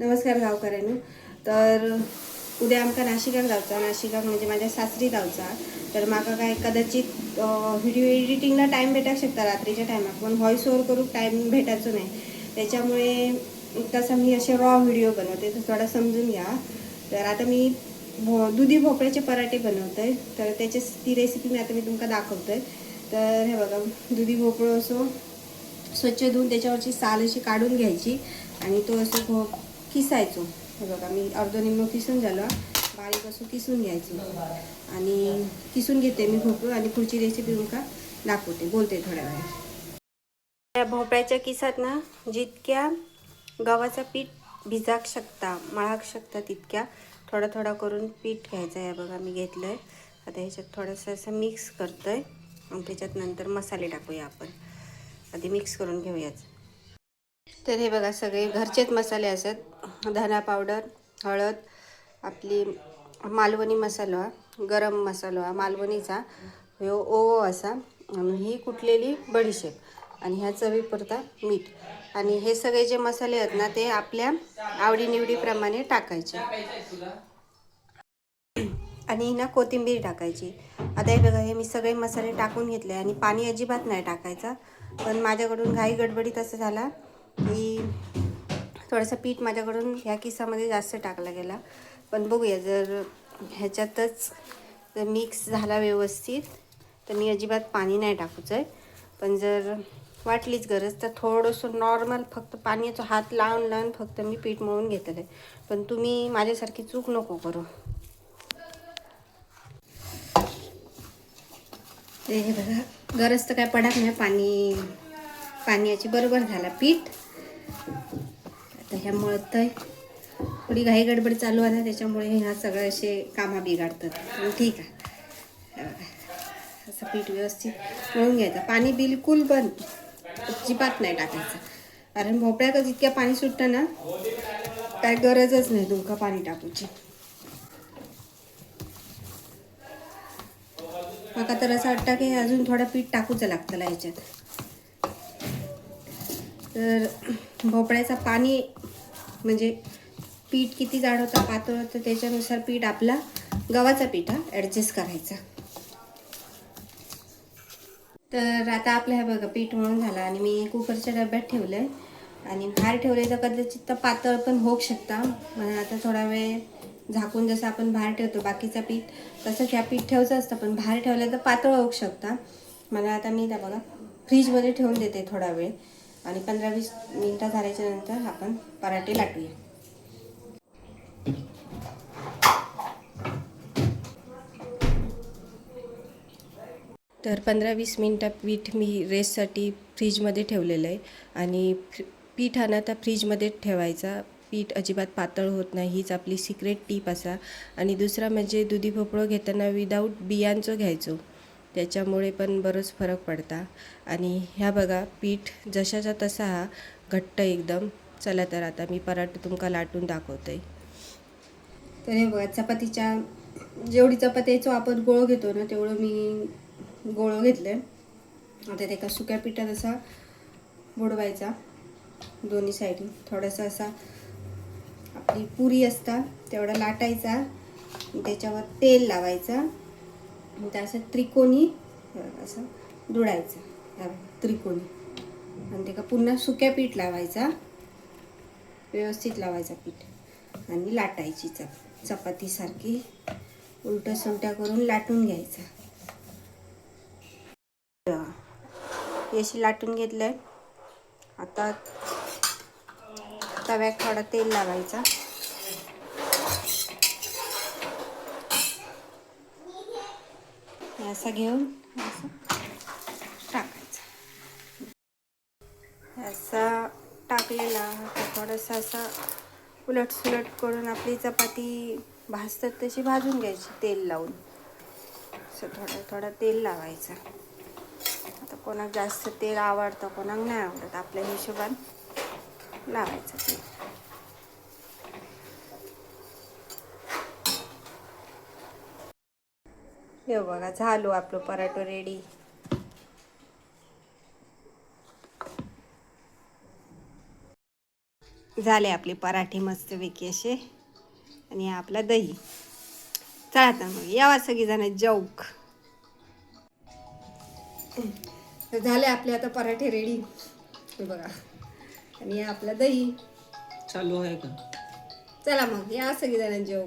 नमस्कार गावकऱ्यांनो. तर उद्या आमका नाशिकाक जावचा नाशिकाक म्हणजे माझ्या सासरी जावचा तर म्हाका काय कदाचित व्हिडिओ एडिटिंगला टाईम भेटाक शकता रात्रीच्या टायमाक पण व्हॉइस ओव्हर करूक टाईम भेटायचो नाही. त्याच्यामुळे तसा मी असे रॉ व्हिडिओ बनवते तर थोडा समजून घ्या. तर आता मी भो दुधी भोपळ्याचे पराठे बनवतोय तर त्याची ती रेसिपी मी आता मी तुमका दाखवतोय तर हे बघा दुधी भोपळं असो स्वच्छ धुवून त्याच्यावरची साल अशी काढून घ्यायची. आणि तो असं भोप किसायचो. हे बघा मी अर्ध निम्म किसून झालो बारीक असं किसून घ्यायचो. आणि किसून घेते मी भोपळू आणि पुढची रेसिपी तुमका दाखवते बोलते थोड्या वेळा त्या भोपळ्याच्या किसात ना जितक्या गव्हाचा पीठ भिजाक शकता मळाक शकता तितक्या थोडा थोडा करून पीठ घ्यायचं आहे. बघा मी घेतलं आहे आता ह्याच्यात थोडंसं असं मिक्स करतो आहे आणि त्याच्यात नंतर मसाले टाकूया आपण. आधी मिक्स करून घेऊयाच. तर हे बघा सगळे घरचेच मसाले असत. धना पावडर हळद आपली मालवणी मसाला गरम मसाला मालवणीचा ह्यो ओवो असा आणि ही कुटलेली बडीशेप आणि ह्या चवीपुरता मीठ. आणि हे सगळे जे मसाले आहेत ना ते आपल्या आवडीनिवडीप्रमाणे टाकायचे. आणि ना कोथिंबीर टाकायची. आता हे बघा हे मी सगळे मसाले टाकून घेतले आणि पाणी अजिबात नाही टाकायचं. पण माझ्याकडून घाई गडबडीत असं झाला की थोडंसं पीठ माझ्याकडून ह्या किसामध्ये जास्त टाकला गेला. पण बघूया जर ह्याच्यातच जर मिक्स झाला व्यवस्थित तर मी अजिबात पाणी नाही टाकूचं आहे पण जर वाटलीच गरज तर थोडंसं नॉर्मल फक्त पाण्याचा हात लावून लावून फक्त मी पीठ मळून घेतलं आहे पण तुम्ही माझ्यासारखी चूक नको करू. ते हे बघा गरज तर काय पडत नाही पाणी पाण्याची बरोबर झाला पीठ. ह्या मळत आहे. थोडी घाई गडबड चालू आहे ना त्याच्यामुळे ह्या सगळं असे कामं बिघाडतात. ठीक आहे. असं पीठ व्यवस्थित मळून घ्यायचं. पाणी बिलकुल बंद. अजिबात नाही टाकायचं. कारण भोपळ्याकच इतक्या पाणी सुटतं ना काय गरजच नाही तुमका पाणी टाकूची. मला तर असं वाटतं की अजून थोडं पीठ टाकूचं लागतं ह्याच्यात. तर भोपळ्याचं पाणी म्हणजे पीठ किती जाड होतं पातळ होतं त्याच्यानुसार पीठ आपला गव्हाचा पीठ हा ॲडजस्ट करायचा. तर आता आपलं हे बघा पीठ म्हणून झालं आणि मी कुकरच्या डब्यात ठेवलं आहे आणि बाहेर ठेवले तर कदाचित तर पातळ पण होऊ शकता. म्हणून आता थोडा वेळ झाकून जसं आपण बाहेर ठेवतो बाकीचं पीठ तसंच ह्या पीठ ठेवचं असतं पण बाहेर ठेवलं तर पातळ होऊ शकता. मला आता मी त्या बघा फ्रीजमध्ये ठेवून देते थोडा वेळ. आणि पंधरा वीस मिनटं झाल्याच्यानंतर आपण पराठे लाटूया. तर पंधरा वीस मिनटं पीठ मी रेस्टसाठी फ्रीजमध्ये ठेवलेलं आहे. आणि फ्री पीठ हा ना त्या फ्रीजमध्ये ठेवायचा. पीठ अजिबात पातळ होत नाही. हीच आपली सिक्रेट टीप असा. आणि दुसरा म्हणजे दुधी भोपळो घेताना विदाऊट बियांचं घ्यायचो. त्याच्यामुळे पण बरंच फरक पडता. आणि ह्या बघा पीठ जशाचा तसा हा घट्ट एकदम. चला तर आता मी पराठा तुमका लाटून दाखवते. तर हे बघा चपातीच्या जेवढी चपातीचं आपण गोळ घेतो ना तेवढं मी गोळ घेतलं आता ते एका सुक्या पिठात असा बुडवायचा. दोन्ही साईडनी. थोडासा असा आपली पुरी असता तेवढा लाटायचा. त्याच्यावर तेल लावायचा. आणि त्या असं त्रिकोणी असं दुडायचं. त्रिकोणी. आणि ते का पुन्हा सुक्या पीठ लावायचा. व्यवस्थित लावायचा पीठ. आणि लाटायची चप चपातीसारखी उलट्या सुलट्या करून लाटून घ्यायचा. हे अशी लाटून घेतलंय. आता तव्यात थोडा तेल लावायचा. असा घेऊन असं टाकायचं. असा टाकलेला आता थोडंसं असा उलट सुलट करून आपली चपाती भाजतात तशी भाजून घ्यायची तेल लावून. असं थोडं थोडं तेल लावायचं. आता कोणाक जास्त तेल आवडतं कोणाक नाही आवडत आपल्या हिशोबान लावायचं तेल. हे बघा झालो आपलं पराठो रेडी झाले आपले पराठे मस्तपैकी असे. आणि आपला दही. चला तर मग यावा सगळीजण जौक तर झाले आपले आता पराठे रेडी हे बघा. आणि आपला दही. चालू आहे का? चला मग या सगळीजण जेव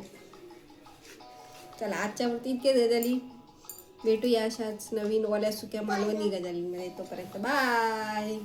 चला आजच्या वरती इतके झाली. भेटूया अशाच नवीन ओल्या सुक्या मालवणी गजालींमध्ये. तोपर्यंत बाय.